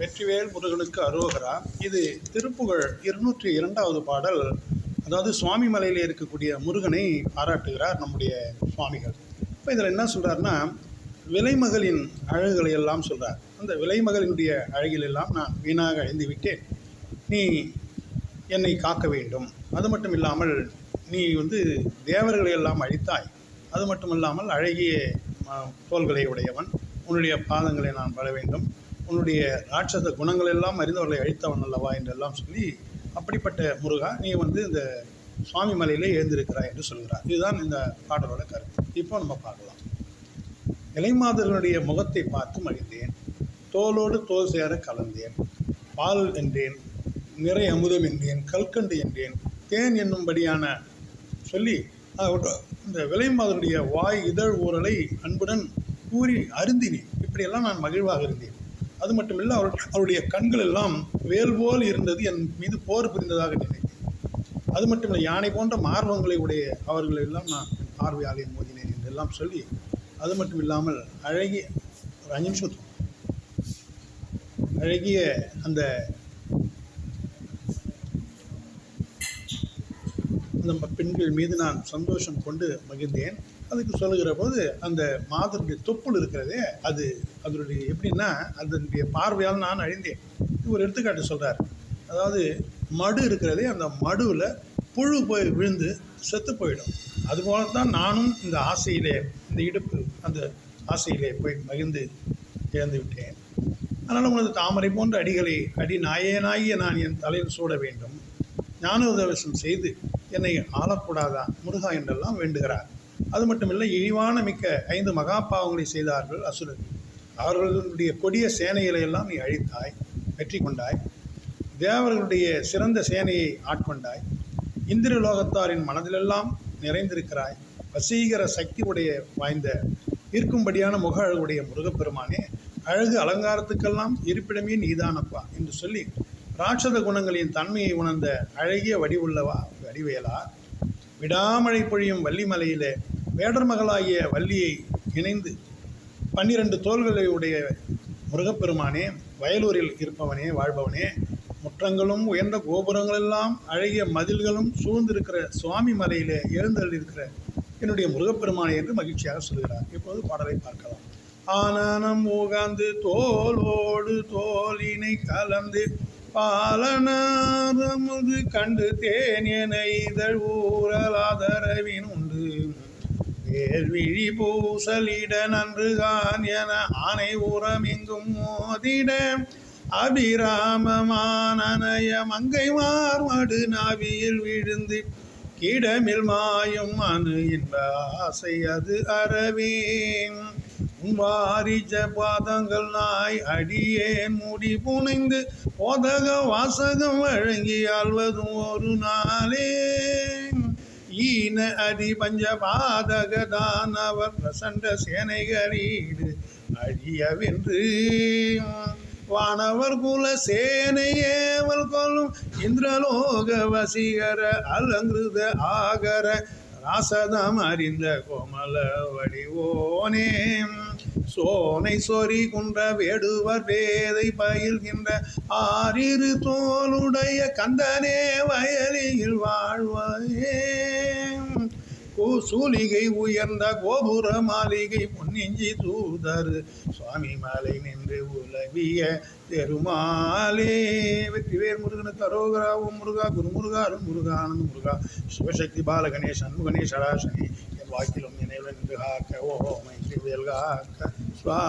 வெற்றிவேல் முருகனுக்கு அருவகரா இது திருப்புகழ் இருநூற்றி இரண்டாவது பாடல். அதாவது சுவாமி மலையில் இருக்கக்கூடிய முருகனை பாராட்டுகிறார் நம்முடைய சுவாமிகள். இப்போ இதில் என்ன சொல்கிறாருன்னா விலைமகளின் அழகுகளை எல்லாம் சொல்கிறார் அந்த விலைமகளினுடைய அழகில் எல்லாம் நான் வீணாக அழிந்து விட்டேன். நீ என்னை காக்க வேண்டும். அது மட்டும் இல்லாமல் நீ வந்து தேவர்களை எல்லாம் அழித்தாய். அது மட்டும் இல்லாமல் அழகிய தோள்களை உடையவன். உன்னுடைய பாதங்களை நான் பட வேண்டும். உன்னுடைய ராட்சத குணங்கள் எல்லாம் அறிந்தவர்களை அழித்தவன் அல்லவா என்றெல்லாம் சொல்லி அப்படிப்பட்ட முருகா நீ வந்து இந்த சுவாமி மலையிலே எழுந்திருக்கிறாய் என்று சொல்கிறார். இதுதான் இந்த பாடலோட கருத்து. இப்போ நம்ம பார்க்கலாம். இலைமாதர்களுடைய முகத்தை பார்த்து மகிழ்ந்தேன் தோலோடு தோல் சேர கலந்தேன். பால் என்றேன் நிறை அமுதம் என்றேன் கல்கண்டு என்றேன் தேன் என்னும்படியான சொல்லி இந்த விலைமாதருடைய வாய் இதழ் ஊரலை அன்புடன் கூறி அருந்தினேன் இப்படியெல்லாம் நான் மகிழ்வாக இருந்தேன். அது மட்டும் இல்லை அவர் அவருடைய கண்கள் எல்லாம் வேல் போல் இருந்தது என் மீது போர் புரிந்ததாக நினைத்தேன். அது மட்டும் இல்லை யானை போன்ற மார்வங்களை உடைய அவர்கள் எல்லாம் நான் என் பார்வையாலே மோதினேன் என்றெல்லாம் சொல்லி அது மட்டும் இல்லாமல் அழகிய ஒரு அஞ்சு நிமிஷம் அழகிய அந்த அந்த பெண்கள் மீது நான் சந்தோஷம் கொண்டு மகிழ்ந்தேன். அதுக்கு சொல்லுகிற போது அந்த மாதனுடைய தொப்புள் இருக்கிறதே அது அதனுடைய எப்படின்னா அதனுடைய பார்வையால் நான் அழிந்தேன். ஒரு எடுத்துக்காட்டு சொல்கிறார் அதாவது மடு இருக்கிறதே அந்த மடுவில் புழு போய் விழுந்து செத்து போயிடும். அதுபோல தான் நானும் இந்த ஆசையிலே இந்த இடுப்பு அந்த ஆசையிலே போய் மகிழ்ந்து இழந்து விட்டேன். அதனால் உனது தாமரை போன்ற அடிகளை அடி நாயேனாகிய நான் என் தலையில் சூட வேண்டும். ஞான உதவசம் செய்து என்னை ஆளக்கூடாதா? முருகா என்றெல்லாம் வேண்டுகிறார். அது மட்டுமில்லை இழிவான மிக்க ஐந்து மகா பாவங்களை செய்தார்கள் அசுரர்கள் அவர்களுடைய கொடிய சேனைகளை எல்லாம் நீ அழித்தாய் வெற்றி கொண்டாய். தேவர்களுடைய சிறந்த சேனையை ஆட்கொண்டாய். இந்திரலோகத்தாரின் மனதிலெல்லாம் நிறைந்திருக்கிறாய். வசீகர சக்தி உடைய வாய்ந்த ஈர்க்கும்படியான முக அழகுடைய முருகப்பெருமானே அழகு அலங்காரத்துக்கெல்லாம் இருப்பிடமே நீதானப்பா என்று சொல்லி ராட்சத குணங்களின் தன்மையை உணர்ந்த அழகிய வடிவுள்ளவா வடிவேலா விடாமழை பொழியும் வள்ளிமலையிலே வேடர் மகளாகிய வள்ளியை இணைந்து பன்னிரண்டு தோள்களை உடைய முருகப்பெருமானே வயலூரில் இருப்பவனே வாழ்பவனே முற்றங்களும் உயர்ந்த கோபுரங்களெல்லாம் அழகிய மதில்களும் சூழ்ந்திருக்கிற சுவாமி மலையிலே எழுந்தள்ளிருக்கிற என்னுடைய முருகப்பெருமானே என்று மகிழ்ச்சியாக சொல்கிறார். இப்போது பாடலை பார்க்கலாம். ஆனானம் உகாந்து தோலோடு தோலினை கலந்து பாலனாரமுது கண்டு தேன் என இதழ் ஊரலாதரவின் உண்டு. வேல்விழி பூசலிட நன்று கான் என ஆனை உரம் எங்கும் மோதிட. அபிராமமானய மங்கை மார்மடு நாவியில் விழுந்து கிடமில் மாயும் அணு என்ப ஆசை அது அறவேன். வாரிஜ பாதங்கள் நாய் அடியேன் முடி புனைந்து போதக வாசகம் வழங்கி ஆழ்வதும் ஒரு நாளே. ஈன அடி பஞ்ச பாதக தானவர் பிரசண்ட சேனைகளீடு அழியவென்று. வானவர் குல சேனையேவல் கொள்ளும் இந்திரலோக வசீகர அலங்கிருத ஆகர ராசதம் அறிந்த கோமல வடிவோனேம் சோனை சொறி குன்ற வேடுவர் வேதை பயில்கின்ற ஆறிரு தோளுடைய கந்தனே வயலியில் வாழ்வாயே சூலிகை உயர்ந்த கோபுர மாளிகை பொன்னிஞ்சி தூதர் சுவாமி மலை நின்று உலவிய பெருமாளே வெற்றிவேர் முருகனுக்கு தரோகராவும் முருகா குருமுருகா அருண் முருகா ஆனந்த முருகா சிவசக்தி பால கணேஷ் அன்பு கணேஷ் வாக்கிலும் நினைவில் நின்று காக்க ஓமை மைக்கு காக்க ஸ்வா